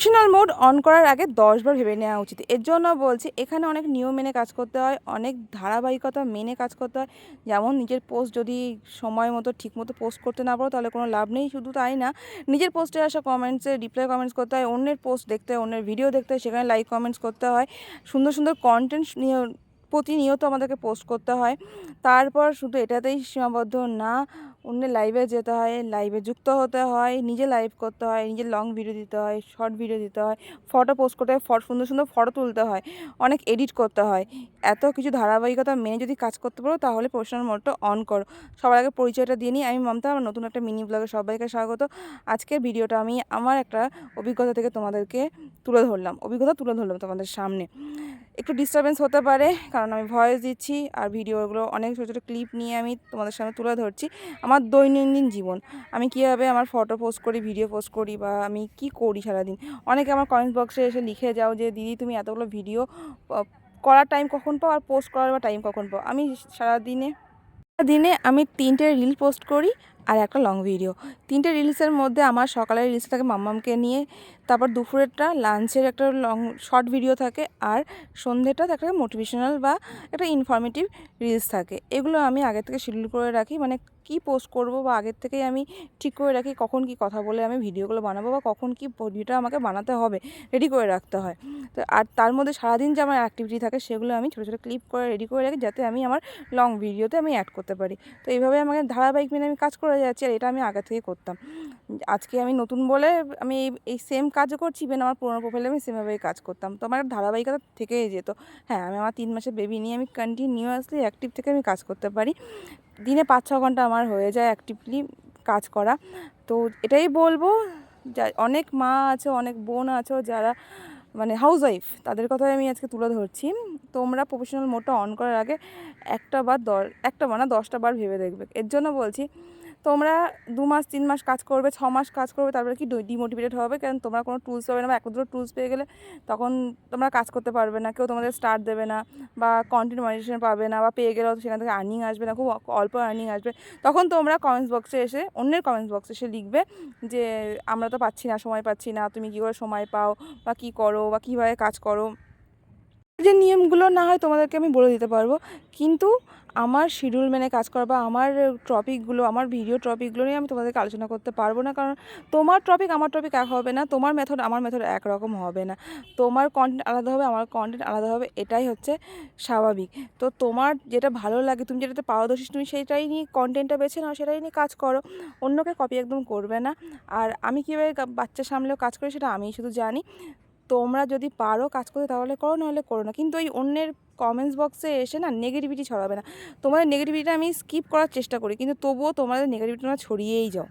Professional mode on করার আগে দশবার ভেবে নেওয়া উচিত। এর জন্য বলছি, এখানে অনেক নিয়ম মেনে কাজ করতে হয়, অনেক ধারাবাহিকতা মেনে কাজ করতে হয়। যেমন নিজের পোস্ট যদি সময় মতো, ঠিক মতো পোস্ট করতে না পারো, তাহলে কোনো লাভ নেই। শুধু তাই না, নিজের পোস্টে আসা কমেন্টসে রিপ্লাই কমেন্টস করতে হয়, অন্যের পোস্ট দেখতে হয়, অন্যের ভিডিও দেখতে হয়, সেখানে লাইক কমেন্টস করতে হয়। সুন্দর সুন্দর কন্টেন্ট নিয়ে, প্রতিনিয়ত আমাদেরকে পোস্ট করতে হয়। তারপর শুধু এটাতেই সীমাবদ্ধ না অন্যের লাইভে যেতে হয় লাইভে যুক্ত হতে হয় নিজে লাইভ করতে হয় নিজে লং ভিডিও দিতে হয় শর্ট ভিডিও দিতে হয় ফটো পোস্ট করতে হয় ফটো সুন্দর সুন্দর ফটো তুলতে হয়, অনেক এডিট করতে হয়। এত কিছু ধারাবাহিকতা মেনে যদি কাজ করতে পারো, তাহলে প্রফেশনাল মোডটা অন করো। সবার আগে পরিচয়টা দিয়ে নিই, আমি মমতা, আমার নতুন একটা মিনি ব্লগে সবাইকে স্বাগত। আজকের ভিডিওটা আমি আমার একটা অভিজ্ঞতা থেকে তোমাদেরকে তুলে ধরলাম, অভিজ্ঞতা তুলে ধরলাম তোমাদের সামনে। একটু ডিস্টারবেন্স হতে পারে, কারণ আমি ভয়েস দিচ্ছি আর ভিডিওগুলো অনেক ছোটো ছোটো ক্লিপ নিয়ে আমি তোমাদের সামনে তুলে ধরছি। আমার দৈনন্দিন জীবন, আমি কীভাবে আমার ফটো পোস্ট করি ভিডিও পোস্ট করি বা আমি কি করি সারাদিন? অনেকে আমার কমেন্ট বক্সে এসে লিখে যাও যে, দিদি, তুমি এতগুলো ভিডিও করার টাইম কখন পাও আর পোস্ট করার বা টাইম কখন পাও? আমি সারাদিনে দিনে আমি তিনটে রিল পোস্ট করি আর একটা লং ভিডিও তিনটে রিলসের মধ্যে আমার সকালের রিলস থাকে মাম্মামকে নিয়ে, তারপর দুপুরেরটা লাঞ্চের একটা লং শর্ট ভিডিও থাকে, আর সন্ধ্যেটা একটা মোটিভেশনাল বা একটা ইনফরমেটিভ রিলস থাকে। এগুলো আমি আগে থেকে শিডিউল করে রাখি মানে কি পোস্ট করব বা আগের থেকেই আমি ঠিক করে রাখি, কখন কি কথা বলে আমি ভিডিওগুলো বানাবো বা কখন কি ভিডিওটা আমাকে বানাতে হবে রেডি করে রাখতে হয়। তো আর তার মধ্যে সারাদিন যে আমার অ্যাক্টিভিটি থাকে, সেগুলো আমি ছোটো ছোটো ক্লিপ করে রেডি করে রাখি, যাতে আমি আমার লং ভিডিওতে আমি অ্যাড করতে পারি। তো এইভাবে আমাকে ধারাবাহিক মেনে আমি কাজ করে যাচ্ছি আর এটা আমি আগে থেকে করতাম। আজকে আমি নতুন বলে আমি এই এই সেম কাজও করছি ইভেন আমার পুরোনো প্রোফাইলে আমি সেমভাবেই কাজ করতাম। তো আমার ধারাবাহিকতা থেকেই যেত। হ্যাঁ আমি আমার তিন মাসের বেবি নিয়ে আমি কন্টিনিউয়াসলি অ্যাক্টিভ থেকে আমি কাজ করতে পারি। দিনে পাঁচ ছ ঘণ্টা আমার হয়ে যায় অ্যাক্টিভলি কাজ করা। তো এটাই বলব, যা, অনেক মা আছে, অনেক বোন আছো যারা মানে হাউস ওয়াইফ তাদের কথাই আমি আজকে তুলে ধরছি। তোমরা প্রফেশনাল মোডটা অন করার আগে একটা বার দশ, একটা বার না দশটা বার ভেবে দেখবে। এর জন্য বলছি তোমরা দু মাস, তিন মাস কাজ করবে, ছ মাস কাজ করবে, তারপরে কি ডিমোটিভেটেড হবে? কারণ তোমরা কোনো টুলস পাবে না বা একদম টুলস পেয়ে গেলে তখন তোমরা কাজ করতে পারবে না। কেউ তোমাদের স্টার্ট দেবে না বা কন্টেন্ট মনিটেশন পাবে না বা পেয়ে গেলেও সেখান থেকে আর্নিং আসবে না, খুব অল্প আর্নিং আসবে। তখন তোমরা কমেন্টস বক্সে এসে, অন্যের কমেন্টস বক্সে এসে লিখবে যে, আমরা তো পাচ্ছি না, সময় পাচ্ছি না, তুমি কী করে সময় পাও বা কী করো বা কীভাবে কাজ করো? যে নিয়মগুলো না হয় তোমাদেরকে আমি বলে দিতে পারব। কিন্তু আমার শিডিউল মেনে কাজ করা বা আমার টপিকগুলো আমার ভিডিও টপিকগুলো নিয়ে আমি তোমাদেরকে আলোচনা করতে পারব না। কারণ তোমার টপিক আমার টপিক এক হবে না, তোমার মেথড আমার মেথড একরকম হবে না। তোমার কন্টেন্ট আলাদা হবে, আমার কন্টেন্ট আলাদা হবে, এটাই হচ্ছে স্বাভাবিক। তো তোমার যেটা ভালো লাগে, তুমি যেটাতে পারদর্শী, তুমি সেটাই নিয়ে কন্টেন্টটা বেছে নাও, সেটাই নিয়ে কাজ করো। অন্যকে কপি একদম করবে না। আর আমি কীভাবে বাচ্চা সামলেও কাজ করি সেটা আমি শুধু জানি। তোমরা যদি পারো কাজ করতে তাহলে করো, নাহলে করো না। কিন্তু ওই অন্যের কমেন্টস বক্সে এসে না নেগেটিভিটি ছড়াবে না। তোমাদের নেগেটিভিটিটা আমি স্কিপ করার চেষ্টা করি, কিন্তু তবুও তোমাদের নেগেটিভিটি তোমরা ছড়িয়েই যাও।